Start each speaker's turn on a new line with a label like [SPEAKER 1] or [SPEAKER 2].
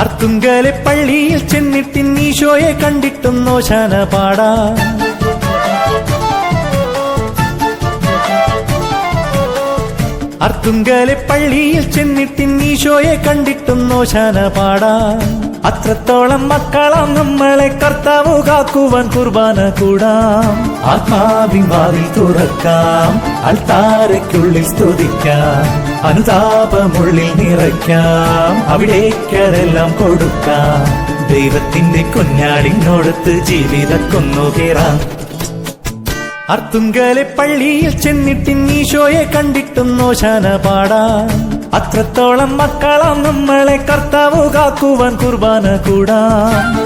[SPEAKER 1] അർത്തുങ്കലെ പള്ളിയിൽ ചെന്നിട്ടിൻ ഈശോയെ കണ്ടിട്ടും നോശാന പാടാ. അർത്തുങ്കലെ പള്ളിയിൽ ചെന്നിട്ടിൻ ഈശോയെ കണ്ടിട്ടും നോശാന പാടാ. അത്രത്തോളം മക്കളാം നമ്മളെ കർത്താവ് കാക്കുവാൻ കുർബാന കൂടാം. ആത്മാവിൻ വാതിൽ തുറക്കാം. അൽത്താരയ്ക്കുള്ളിൽ സ്തുതിക്കാം. അനുതാപമുള്ളിൽ നിറയ്ക്കാം. അവിടേക്കതെല്ലാം കൊടുക്കാം. ദൈവത്തിന്റെ കുഞ്ഞാടിനോടത്ത് ജീവിതക്കൊന്നു കൊന്നുകേറാം. അർത്തുങ്കലെ പള്ളിയിൽ ചെന്നിട്ടിൻ ഈശോയെ കണ്ടിട്ടും നോശാന പാടാ. അത്രത്തോളം മക്കളാം നമ്മളെ കർത്താവ് കാക്കുവാൻ കുർബാന കൂടാം.